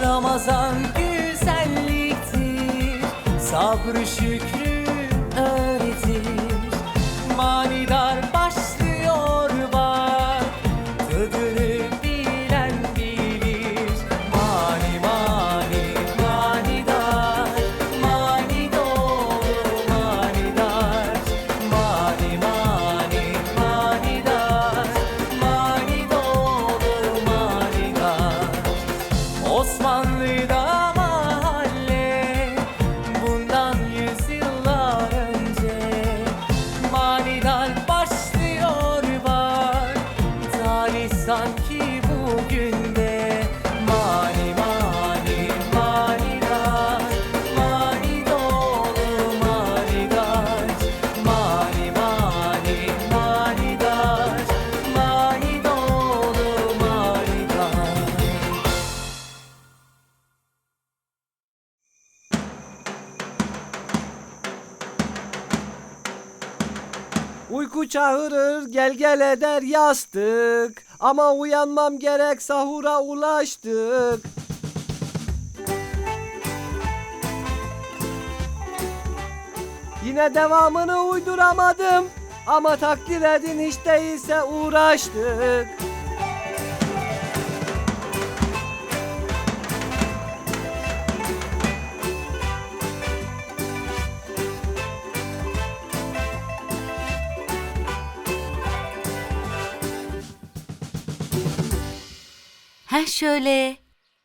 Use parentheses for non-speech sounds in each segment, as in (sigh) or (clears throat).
Ramazan güzelliktir. Sabrı şükrü Uyku çağırır gel gel eder yastık. Ama uyanmam gerek sahura ulaştık. Yine devamını uyduramadım. Ama takdir edin hiç değilse uğraştık Heh şöyle.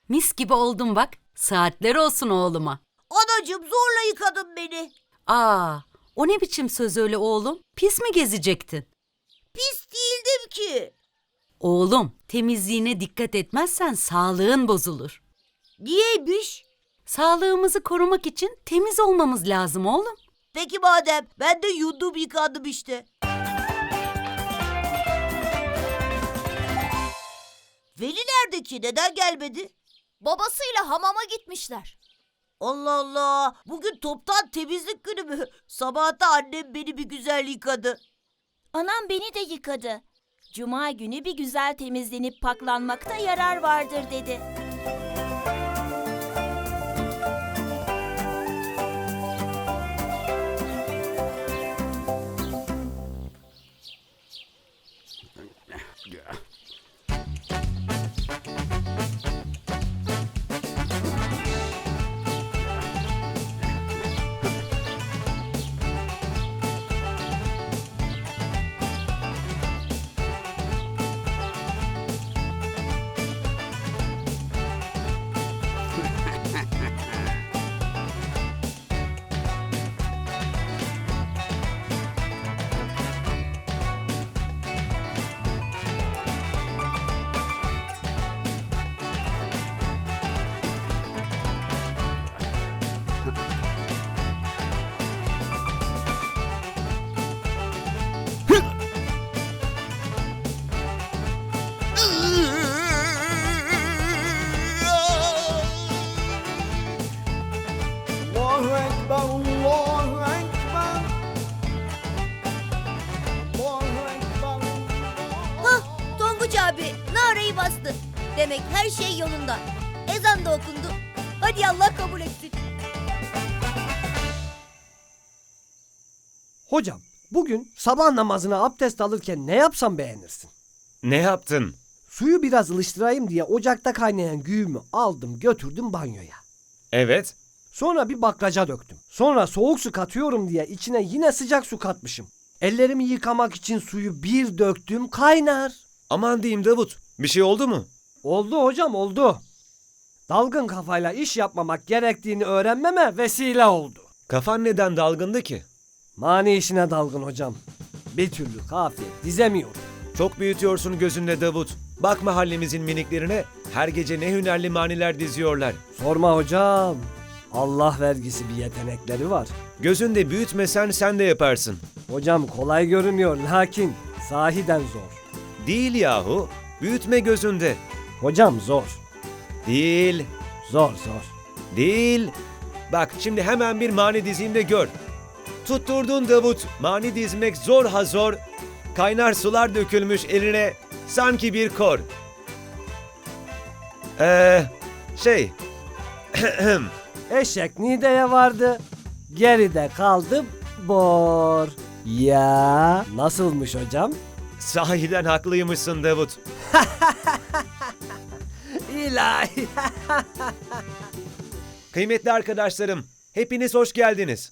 Mis gibi oldum bak. Saatler olsun oğluma. Anacığım zorla yıkadın beni. Aa, o ne biçim söz öyle oğlum? Pis mi gezecektin? Pis değildim ki. Oğlum, temizliğine dikkat etmezsen sağlığın bozulur. Niyeymiş? Sağlığımızı korumak için temiz olmamız lazım oğlum. Peki madem ben de yudum yıkadım işte. Veli nerede ki? Neden gelmedi? Babasıyla hamama gitmişler. Allah Allah. Bugün toptan temizlik günü mü? (laughs) Sabahta annem beni bir güzel yıkadı. Anam beni de yıkadı. Cuma günü bir güzel temizlenip paklanmakta yarar vardır dedi. Demek her şey yolunda. Ezan da okundu. Hadi Allah kabul etsin. Hocam bugün sabah namazına abdest alırken ne yapsam beğenirsin? Ne yaptın? Suyu biraz ılıştırayım diye ocakta kaynayan güğümü aldım götürdüm banyoya. Evet. Sonra bir baklaca döktüm. Sonra soğuk su katıyorum diye içine yine sıcak su katmışım. Ellerimi yıkamak için suyu bir döktüm kaynar. Aman diyeyim Davut. Bir şey oldu mu? Oldu hocam oldu. Dalgın kafayla iş yapmamak gerektiğini öğrenmeme vesile oldu. Kafan neden dalgındı ki? Mani işine dalgın hocam. Bir türlü kafiye dizemiyorum. Çok büyütüyorsun gözünde Davut. Bak mahallemizin miniklerine her gece ne hünerli maniler diziyorlar. Sorma hocam. Allah vergisi bir yetenekleri var. Gözünde büyütmesen sen de yaparsın. Hocam kolay görünüyor lakin sahiden zor. Değil yahu. Büyütme gözünde. Hocam zor. Değil. Zor zor. Değil. Bak şimdi hemen bir mani dizeyim de gör. Tutturdun Davut. Mani dizmek zor ha zor. Kaynar sular dökülmüş eline sanki bir kor. Ee, Şey, (clears throat) Eşek Niğde'ye vardı. Geride kaldı bor. Ya nasılmış hocam? sahiden haklıymışsın Davut. (laughs) İlahi. (laughs) Kıymetli arkadaşlarım, hepiniz hoş geldiniz.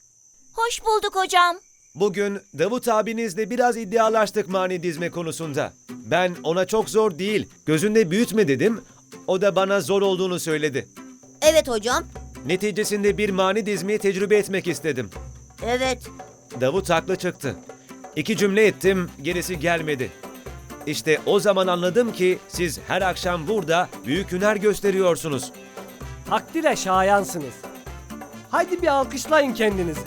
Hoş bulduk hocam. Bugün Davut abinizle biraz iddialaştık mani dizme konusunda. Ben ona çok zor değil, gözünde büyütme dedim. O da bana zor olduğunu söyledi. Evet hocam. Neticesinde bir mani dizmeyi tecrübe etmek istedim. Evet. Davut haklı çıktı. İki cümle ettim, gerisi gelmedi. İşte o zaman anladım ki siz her akşam burada büyük hüner gösteriyorsunuz. Takdire şayansınız. Haydi bir alkışlayın kendinizi.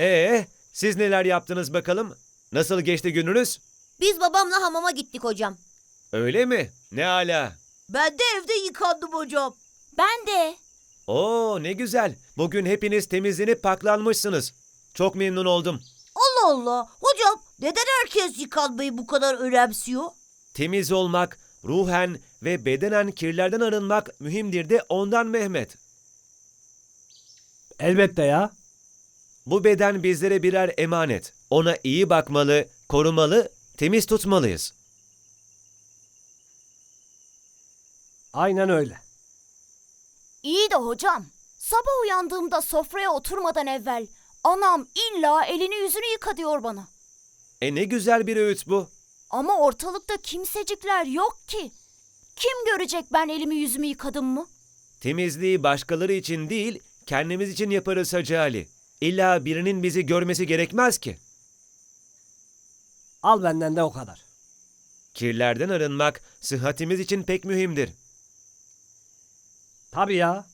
Ee, siz neler yaptınız bakalım? Nasıl geçti gününüz? Biz babamla hamama gittik hocam. Öyle mi? Ne ala. Ben de evde yıkandım hocam. Ben de. Oo ne güzel. Bugün hepiniz temizlenip paklanmışsınız. Çok memnun oldum. Allah Allah. Hocam neden herkes yıkanmayı bu kadar önemsiyor? Temiz olmak, ruhen ve bedenen kirlerden arınmak mühimdir de ondan Mehmet. Elbette ya. Bu beden bizlere birer emanet. Ona iyi bakmalı, korumalı, temiz tutmalıyız. Aynen öyle. İyi de hocam, sabah uyandığımda sofraya oturmadan evvel anam illa elini yüzünü yıka diyor bana. E ne güzel bir öğüt bu. Ama ortalıkta kimsecikler yok ki. Kim görecek ben elimi yüzümü yıkadım mı? Temizliği başkaları için değil, kendimiz için yaparız Hacı Ali. İlla birinin bizi görmesi gerekmez ki. Al benden de o kadar. Kirlerden arınmak sıhhatimiz için pek mühimdir. Tabii ya.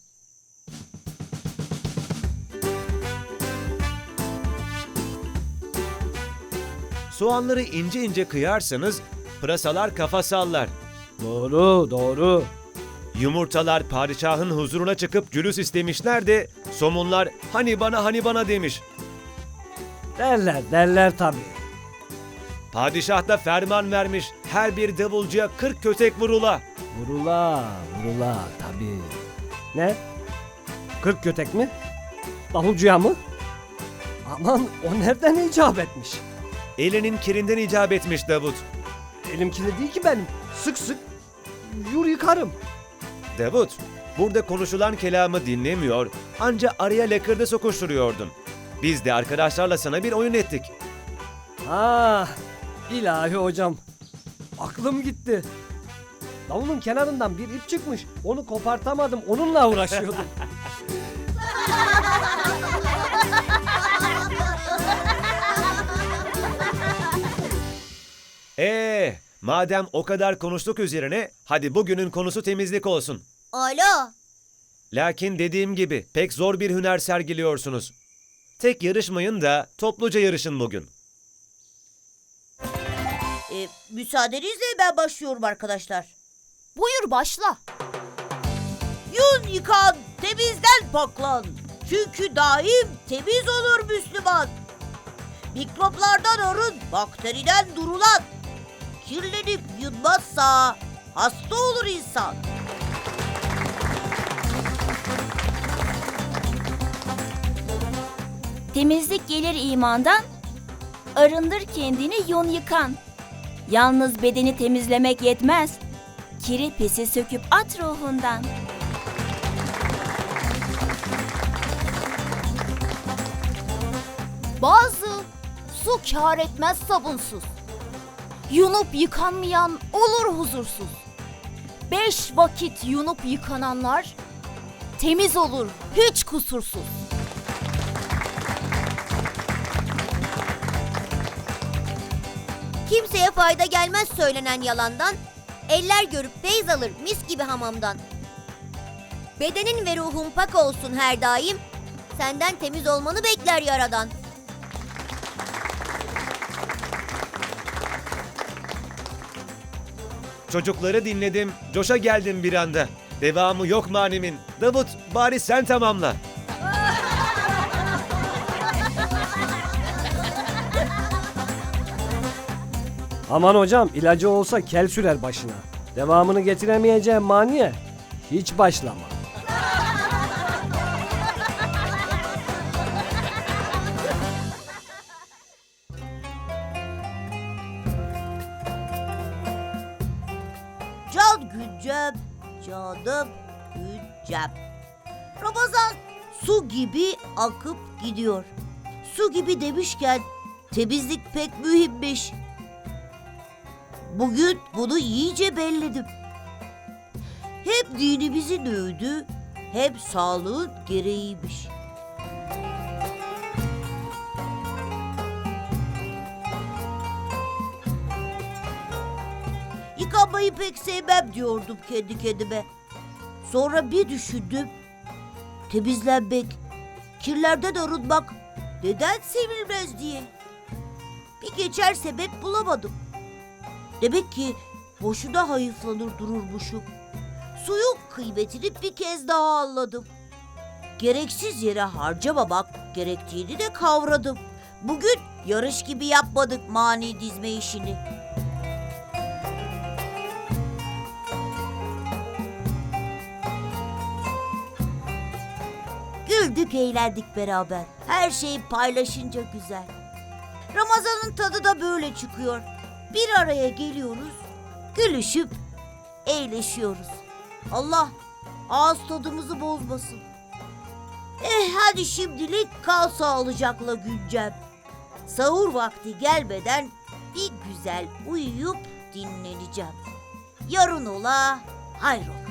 Soğanları ince ince kıyarsanız pırasalar kafa sallar. Doğru, doğru. Yumurtalar padişahın huzuruna çıkıp cülüs istemişler de somunlar hani bana hani bana demiş. Derler, derler tabii. Padişah da ferman vermiş her bir davulcuya 40 kötek vurula. Vurula, vurula tabii. Ne? Kırk kötek mi? Davulcuya mı? Aman o nereden icap etmiş? Elinin kirinden icap etmiş Davut. Elim kirli değil ki benim. Sık sık yur yıkarım. Davut, burada konuşulan kelamı dinlemiyor, anca araya lakırdı sokuşturuyordun. Biz de arkadaşlarla sana bir oyun ettik. Ah, ilahi hocam. Aklım gitti. Davulun kenarından bir ip çıkmış. Onu kopartamadım. Onunla uğraşıyordum. (laughs) Ee, madem o kadar konuştuk üzerine, hadi bugünün konusu temizlik olsun. Ala. Lakin dediğim gibi pek zor bir hüner sergiliyorsunuz. Tek yarışmayın da topluca yarışın bugün. E, müsaadenizle ben başlıyorum arkadaşlar. Buyur başla. Yun yıkan, temizden paklan. Çünkü daim temiz olur Müslüman. Mikroplardan arın, bakteriden durulan. Kirlenip yunmazsa hasta olur insan. Temizlik gelir imandan. Arındır kendini yun yıkan. Yalnız bedeni temizlemek yetmez. Kiri pisi söküp at ruhundan. Bazı su kâr etmez sabunsuz. Yunup yıkanmayan olur huzursuz. Beş vakit yunup yıkananlar temiz olur hiç kusursuz. Kimseye fayda gelmez söylenen yalandan. Eller görüp feyz alır mis gibi hamamdan. Bedenin ve ruhun pak olsun her daim. Senden temiz olmanı bekler yaradan. Çocukları dinledim, coşa geldim bir anda. Devamı yok manimin. Davut, bari sen tamamla. Aman hocam ilacı olsa kel sürer başına. Devamını getiremeyeceğim maniye hiç başlama. Can güncem, canım güncem. Ramazan su gibi akıp gidiyor. Su gibi demişken temizlik pek mühimmiş. Bugün bunu iyice belledim. Hep dinimizin öğüdü, hep sağlığın gereğiymiş. Yıkanmayı pek sevmem diyordum kendi kendime. Sonra bir düşündüm. Temizlenmek, kirlerden arınmak neden sevilmez diye. Bir geçer sebep bulamadım. Demek ki boşuna hayıflanır dururmuşum. Suyun kıymetini bir kez daha anladım. Gereksiz yere harcamamak gerektiğini de kavradım. Bugün yarış gibi yapmadık mani dizme işini. Güldük eğlendik beraber. Her şey paylaşınca güzel. Ramazanın tadı da böyle çıkıyor. Bir araya geliyoruz, gülüşüp eğleşiyoruz. Allah ağız tadımızı bozmasın. Eh hadi şimdilik kal sağlıcakla güncem. Sahur vakti gelmeden bir güzel uyuyup dinleneceğim. Yarın ola hayrola.